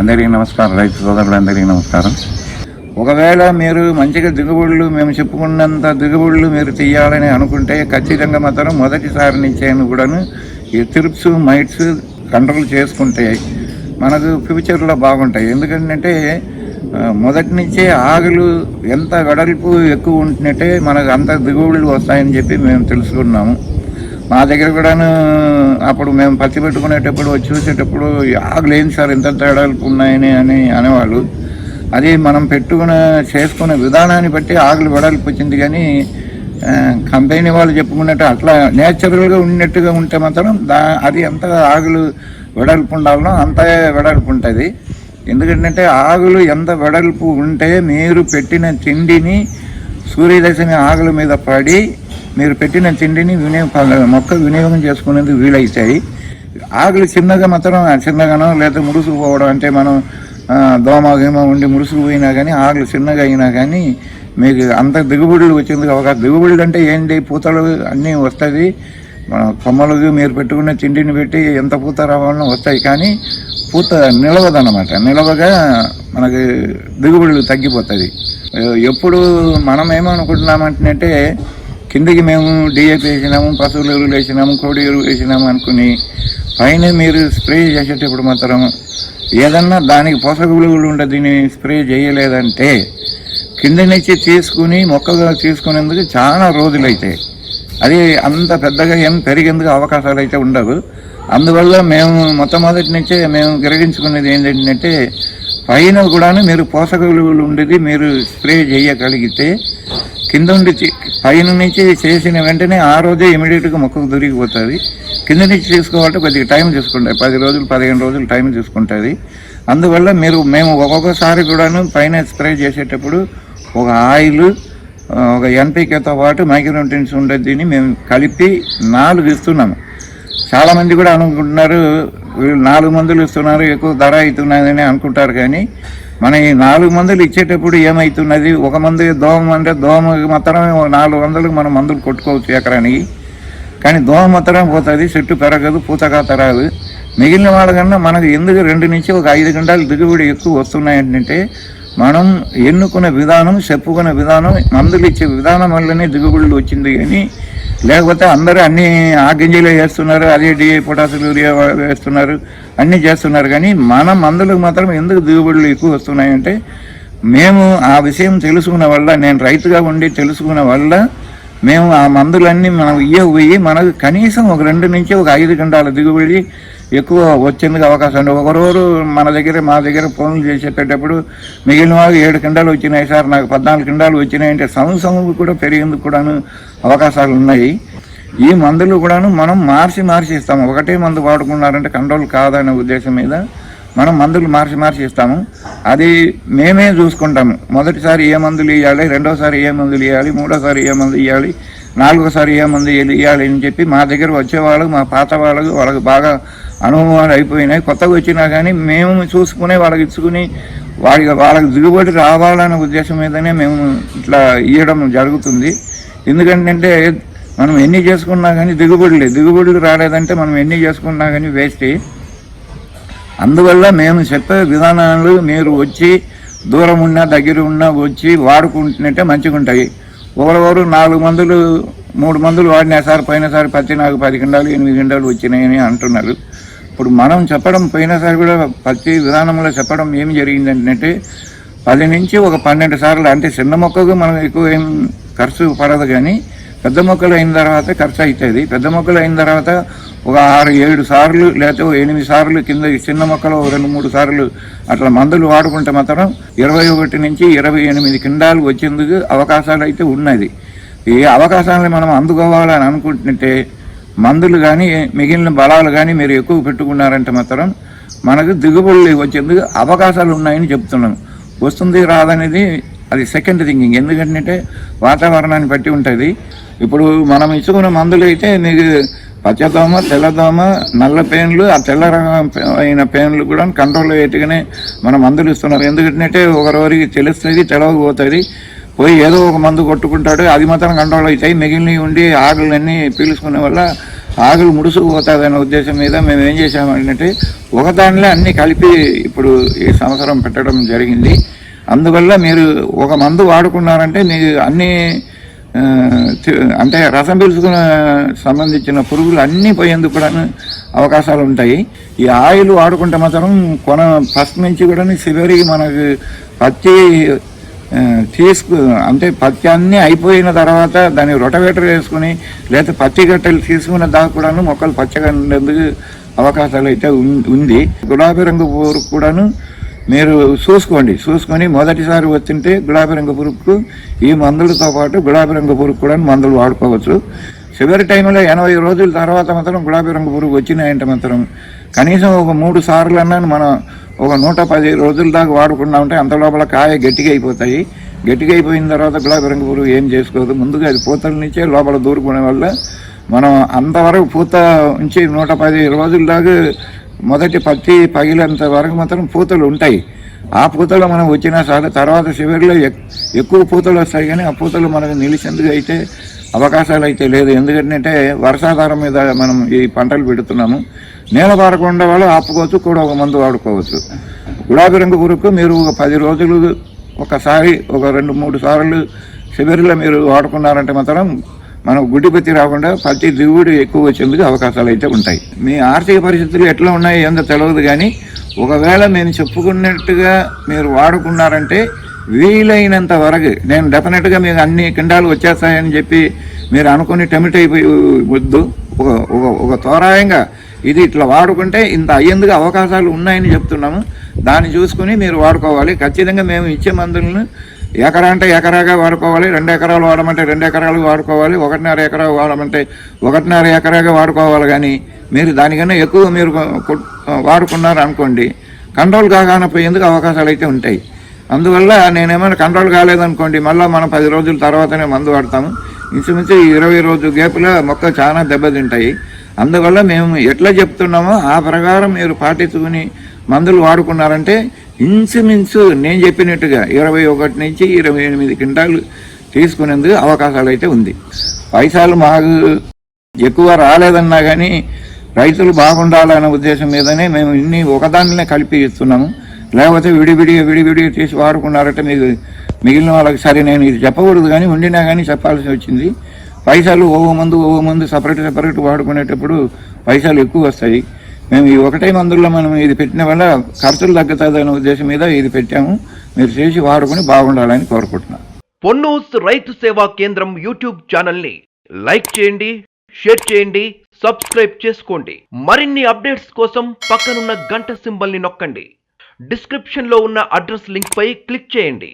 అందరికీ నమస్కారం. రైతు సోదరులందరికీ నమస్కారం. ఒకవేళ మీరు మంచిగా దిగుబడులు మేము చెప్పుకున్నంత దిగుబడులు మీరు తీయాలని అనుకుంటే ఖచ్చితంగా మాత్రం మొదటిసారి నుంచేను కూడాను ఈ త్రిప్స్ మైట్స్ కంట్రోల్ చేసుకుంటే మనకు ఫ్యూచర్లో బాగుంటాయి. ఎందుకంటే మొదటి నుంచే ఆగులు ఎంత వెడల్పు ఎక్కువ ఉంటున్నట్టే మనకు అంత దిగుబడులు వస్తాయని చెప్పి మేము తెలుసుకున్నాము. మా దగ్గర కూడాను అప్పుడు మేము పత్తి పెట్టుకునేటప్పుడు వచ్చి చూసేటప్పుడు "ఈ సార్ ఇంత తేడాలు ఉన్నాయని అని అనేవాళ్ళు. అది మనం పెట్టుకున్న చేసుకునే విధానాన్ని బట్టి ఆగులు వెడల్పు వచ్చింది కానీ కంపెనీ వాళ్ళు చెప్పుకున్నట్టు అట్లా నేచురల్గా ఉన్నట్టుగా ఉంటే మాత్రం దా అది ఎంత ఆగులు వెడల్పు ఉండాలనో అంత వెడల్పు ఉంటుంది. ఎందుకంటే ఆగులు ఎంత వెడల్పు ఉంటే మీరు పెట్టిన తిండిని సూర్యదశమి ఆగుల మీద పడి మీరు పెట్టిన తిండిని వినియోగ మొక్క వినియోగం చేసుకునేందుకు వీలవుతాయి ఆకలి చిన్నగా మాత్రం చిన్నగానో లేదా ముడుసుకుపోవడం అంటే మనం ఆ, దోమ ఉండి ముడుసుకుపోయినా కానీ ఆకలి చిన్నగా అయినా కానీ మీకు అంత దిగుబడులు వచ్చేందుకు అవకాశం. దిగుబడులు అంటే ఏంటి? పూతలు అన్నీ వస్తుంది మన కొమ్మలకు మీరు పెట్టుకున్న తిండిని పెట్టి ఎంత పూత రావాలనో వస్తాయి. కానీ పూత నిలవదన్నమాట. నిలవగా మనకి దిగుబడులు తగ్గిపోతుంది ఎప్పుడు మనం ఏమనుకుంటున్నామంటే కిందకి మేము డిఏపి వేసినాము పశువుల ఎరువులు వేసినాము కోడి ఎరువు వేసినాము అనుకుని పైన మీరు స్ప్రే చేసేటప్పుడు మాత్రం ఏదన్నా దానికి పోషక విలువలు ఉండే దీన్ని స్ప్రే చేయలేదంటే కింద నుంచి తీసుకుని మొక్కగా తీసుకునేందుకు చాలా రోజులు అది అంత పెద్దగా ఏం పెరిగేందుకు అవకాశాలు అయితే ఉండవు. అందువల్ల మేము మొట్టమొదటి నుంచే మేము గ్రహించుకునేది ఏంటంటే పైన కూడా మీరు పోషక విలువలు ఉండేది మీరు స్ప్రే చేయగలిగితే కింద ఉండి పైన నుంచి చేసిన వెంటనే ఆ రోజే ఇమీడియట్గా మొక్కకు దొరికిపోతుంది కింద నుంచి చేసుకోవాలంటే కొద్దిగా టైం తీసుకుంటాయి. పది రోజులు పదిహేను రోజులు టైం తీసుకుంటుంది. అందువల్ల మీరు మేము ఒక్కొక్కసారి కూడాను పైన స్ప్రే చేసేటప్పుడు ఒక ఆయిల్ ఒక ఎన్పికేతో పాటు మైక్రోన్యూట్రియన్స్ ఉండేది మేము కలిపి నాలుగు ఇస్తున్నాము. చాలామంది కూడా అనుకుంటున్నారు వీళ్ళు నాలుగు మందులు ఇస్తున్నారు ఎక్కువ ధర అవుతున్నదని అనుకుంటారు కానీ మన ఈ నాలుగు మందులు ఇచ్చేటప్పుడు ఏమవుతున్నది ఒక మందు దోమ అంటే దోమకి మాత్రమే నాలుగు వందలకు మనం మందులు కొట్టుకోవచ్చు ఎకరానికి. కానీ దోమ మాత్రమే పోతుంది చెట్టు పెరగదు పూతకాత రాదు మిగిలిన వాళ్ళకన్నా మనకు ఎందుకు రెండు నుంచి ఒక ఐదు గంటలు దిగుబడి ఎక్కువ వస్తున్నాయంటే మనం ఎన్నుకునే విధానం చెప్పుకునే విధానం మందులు ఇచ్చే విధానం వల్లనే దిగుబడులు వచ్చింది కానీ లేకపోతే అందరూ అన్ని ఆ గింజలు వేస్తున్నారు అదే డిఏ పొటాసులు యూరియా వేస్తున్నారు అన్నీ చేస్తున్నారు. కానీ మన మందులకు మాత్రం ఎందుకు దిగుబడులు ఎక్కువ వస్తున్నాయంటే మేము ఆ విషయం తెలుసుకున్న వల్ల నేను రైతుగా ఉండి తెలుసుకున్న వల్ల మేము ఆ మందులన్నీ మనం ఇయ్యకపోయి మనకు కనీసం ఒక రెండు నుంచి ఒక ఐదు గంటల దిగుబడి ఎక్కువ వచ్చేందుకు అవకాశం ఉంది. ఒకరోజు మన దగ్గర మా దగ్గర ఫోన్లు చేసేటప్పుడు మిగిలిన వాళ్ళు ఏడు కిండాలు వచ్చినాయి సార్ నాకు పద్నాలుగు కిండాలు వచ్చినాయి అంటే సంవత్సరం కూడా పెరిగేందుకు కూడాను అవకాశాలు ఉన్నాయి ఈ మందులు కూడాను మనం మార్చి మార్చి ఇస్తాము. ఒకటే మందు వాడుకున్నారంటే కంట్రోల్ కాదనే ఉద్దేశం మీద మనం మందులు మార్చి మార్చి ఇస్తాము. అది మేమే చూసుకుంటాము. మొదటిసారి ఏ మందులు ఇవ్వాలి రెండోసారి ఏ మందులు ఇవ్వాలి మూడోసారి ఏ మందు ఇవ్వాలి నాలుగోసారి ఏ మందు ఇవ్వాలి అని చెప్పి మా దగ్గర వచ్చే వచ్చేవాళ్ళు మా పాత వాళ్ళకు వాళ్ళకి బాగా అనుభవాలు అయిపోయినాయి. కొత్తగా వచ్చినా కానీ మేము చూసుకునే వాళ్ళకి ఇచ్చుకుని వాళ్ళకి వాళ్ళకి దిగుబడి రావాలనే ఉద్దేశం మీదనే మేము ఇట్లా ఇవ్వడం జరుగుతుంది. ఎందుకంటే మనం ఎన్ని చేసుకున్నా కానీ దిగుబడి లేదు. దిగుబడులు రాలేదంటే మనం ఎన్ని చేసుకున్నా కానీ వేస్టే అందువల్ల మేము చెప్పే విధానాలు మీరు వచ్చి దూరం ఉన్నా దగ్గర ఉన్నా వచ్చి వాడుకుంటున్నట్టే మంచిగా ఉంటాయి. ఒకరెవరు నాలుగు మందులు మూడు మందులు వాడినా సార్ పోయినసారి పత్తి నాకు పది గిండాలు ఎనిమిది గిండాలు వచ్చినాయని అంటున్నారు. ఇప్పుడు మనం చెప్పడం పోయినసారి కూడా పత్తి విధానంలో చెప్పడం ఏం జరిగిందంటే పది నుంచి ఒక పన్నెండు సార్లు అంటే చిన్న మొక్కకు మనం ఎక్కువ ఏం ఖర్చు పడదు కానీ పెద్ద మొక్కలు అయిన తర్వాత ఖర్చు అవుతుంది. పెద్ద మొక్కలు అయిన తర్వాత ఒక ఆరు ఏడు సార్లు లేకపోతే ఎనిమిది సార్లు కింద చిన్న మొక్కలు రెండు మూడు సార్లు అట్లా మందులు వాడుకుంటే మాత్రం ఇరవై ఒకటి నుంచి ఇరవై ఎనిమిది కిండాలు వచ్చేందుకు అవకాశాలు అయితే ఉన్నది. ఈ అవకాశాలను మనం అందుకోవాలని అనుకుంటుంటే మందులు కానీ మిగిలిన బలాలు కానీ మీరు ఎక్కువ పెట్టుకున్నారంటే మాత్రం మనకు దిగుబడులు వచ్చేందుకు అవకాశాలు ఉన్నాయని చెప్తున్నాం. వస్తుంది రాదనేది అది సెకండ్ థింకింగ్ ఎందుకంటే వాతావరణాన్ని బట్టి ఉంటుంది. ఇప్పుడు మనం ఇచ్చుకున్న మందులు అయితే మీకు పచ్చదోమ తెల్లదోమ నల్ల పేన్లు ఆ తెల్ల రకం అయిన పేన్లు కూడా కంట్రోల్ అయ్యేట్టుగానే మనం మందులు ఇస్తున్నాం ఎందుకంటే ఒకరోరికి తెలుస్తుంది తెలవకపోతుంది. పోయి ఏదో ఒక మందు కొట్టుకుంటాడు అది మాత్రం కంట్రోల్ అవుతాయి. మిగిలినవి ఉండి ఆకులన్నీ పీల్చుకునే వల్ల ఆకులు ముడుసుకుపోతుందనే ఉద్దేశం మీద మేము ఏం చేసామంటే ఒకదానిలో అన్నీ కలిపి ఇప్పుడు ఈ సంవత్సరం పెట్టడం జరిగింది. అందువల్ల మీరు ఒక మందు వాడుకున్నారంటే మీరు అన్ని అంటే రసం పీల్చుకున్న సంబంధించిన పురుగులు అన్నీ పోయేందుకు కూడా అవకాశాలు ఉంటాయి. ఈ ఆయిల్ వాడుకుంటే మాత్రం కొన ఫస్ట్ నుంచి కూడా చివరికి మనకు పత్తి తీసుకు అంటే పత్తి అన్నీ అయిపోయిన తర్వాత దాన్ని రొటవేటర్ వేసుకుని లేదా పత్తి గట్టెలు తీసుకున్న దాకా కూడాను మొక్కలు పచ్చగా ఉండేందుకు అవకాశాలు అయితే ఉంది. గులాబీ రంగు కూడాను మీరు చూసుకోండి చూసుకొని మొదటిసారి వచ్చింటే గులాబీ రంగు పురుగుకు ఈ మందులతో పాటు గులాబీ రంగు పురుగు కూడా మందులు వాడుకోవచ్చు. చివరి టైంలో ఎనభై రోజుల తర్వాత మాత్రం గులాబీ రంగు పురుగు వచ్చినాయంటే మాత్రం. కనీసం ఒక మూడు సార్లు అన్నా మనం ఒక నూట పది రోజుల దాకా వాడుకున్నా ఉంటే అంత లోపల కాయ గట్టిగా అయిపోతాయి. గట్టిగా అయిపోయిన తర్వాత గులాబీ రంగు పురుగు ఏం చేసుకోదు. ముందుగా అది పూతల నుంచే లోపల దూరుకునే వల్ల మనం అంతవరకు పూత ఉంచి నూట పది రోజుల దాకా మొదటి పత్తి పగిలేంత వరకు మాత్రం పూతలు ఉంటాయి. ఆ పూతలు మనం వచ్చినా సరే తర్వాత శిబిర్లో ఎక్- ఎక్కువ పూతలు వస్తాయి కానీ ఆ పూతలు మనకు నిలిచేందుకు అయితే అవకాశాలు అయితే లేదు. ఎందుకంటే వర్షాధారం మీద మనం ఈ పంటలు పెడుతున్నాము. నేల పారకుండా వాళ్ళు ఆపుకోవచ్చు కూడా ఒక మందు వాడుకోవచ్చు. గులాబీ రంగు పురుగుకు మీరు ఒక పది రోజులు ఒకసారి ఒక రెండు మూడు సార్లు చివరిలో మీరు వాడుకున్నారంటే మాత్రం మనకు గుడ్డి పత్తి రాకుండా పత్తి దిగుబడి ఎక్కువ వచ్చేందుకు అవకాశాలు అయితే ఉంటాయి. మీ ఆర్థిక పరిస్థితులు ఎట్లా ఉన్నాయో ఏందో తెలియదు కానీ ఒకవేళ మేము చెప్పుకున్నట్టుగా మీరు వాడుకున్నారంటే వీలైనంత వరకు నేను డెఫినెట్గా మీకు అన్ని కిండాలు వచ్చేస్తాయని చెప్పి మీరు అనుకుని టమిట్ అయిపోయి వద్దు. ఒక ఒక ఒక తోరాయంగా ఇది ఇట్లా వాడుకుంటే ఇంత అయ్యేందుకు అవకాశాలు ఉన్నాయని చెప్తున్నాము. దాన్ని చూసుకుని మీరు వాడుకోవాలి. ఖచ్చితంగా మేము ఇచ్చే మందులను ఎకరా అంటే ఎకరాగా వాడుకోవాలి రెండు ఎకరాలు వాడమంటే రెండు ఎకరాలు వాడుకోవాలి ఒకటిన్నర ఎకరా వాడమంటే ఒకటిన్నర ఎకరాగా వాడుకోవాలి కానీ మీరు దానికన్నా ఎక్కువ మీరు వాడుకున్నారు అనుకోండి కంట్రోల్ కాకపోయేందుకు అవకాశాలు అయితే ఉంటాయి? అందువల్ల నేనేమైనా కంట్రోల్ కాలేదనుకోండి మళ్ళీ మనం పది రోజుల తర్వాతనే మందు వాడతాము. ఇంచుమించు ఇరవై రోజు గ్యాప్లో మొక్క చాలా దెబ్బతింటాయి. అందువల్ల మేము ఎట్లా చెప్తున్నామో ఆ ప్రకారం మీరు పాటించుకుని మందులు వాడుకున్నారంటే ఇంచుమించు నేను చెప్పినట్టుగా ఇరవై ఒకటి నుంచి ఇరవై ఎనిమిది క్వింటాలు తీసుకునేందుకు అవకాశాలు అయితే ఉంది. పైసలు మాకు ఎక్కువ రాలేదన్నా కానీ రైతులు బాగుండాలనే ఉద్దేశం మీదనే మేము ఇన్ని ఒకదానినే కలిపి ఇస్తున్నాము. లేకపోతే విడివిడిగా విడివిడిగా తీసి వాడుకున్నారంటే మీకు మిగిలిన వాళ్ళకి సరే నేను ఇది చెప్పకూడదు కానీ ఉండినా కానీ చెప్పాల్సి వచ్చింది. పైసలు ఓ మందు ఓ మందు సపరేట్ సపరేట్ వాడుకునేటప్పుడు పైసలు ఎక్కువ వస్తాయి. మేము ఈ ఒకటే మందుల్లో మనం ఇది పెట్టిన వల్ల ఖర్చులు తగ్గుతుందనే ఉద్దేశం మీద ఇది పెట్టాము. మీరు చేసి వాడుకొని బాగుండాలని కోరుకుంటున్నాం. పొన్నూస్ రైతు సేవా కేంద్రం యూట్యూబ్ ఛానల్ని లైక్ చేయండి షేర్ చేయండి సబ్స్క్రైబ్ చేసుకోండి. మరిన్ని అప్డేట్స్ కోసం పక్కనున్న గంట సింబల్ని నొక్కండి. డిస్క్రిప్షన్లో ఉన్న అడ్రస్ లింక్పై క్లిక్ చేయండి.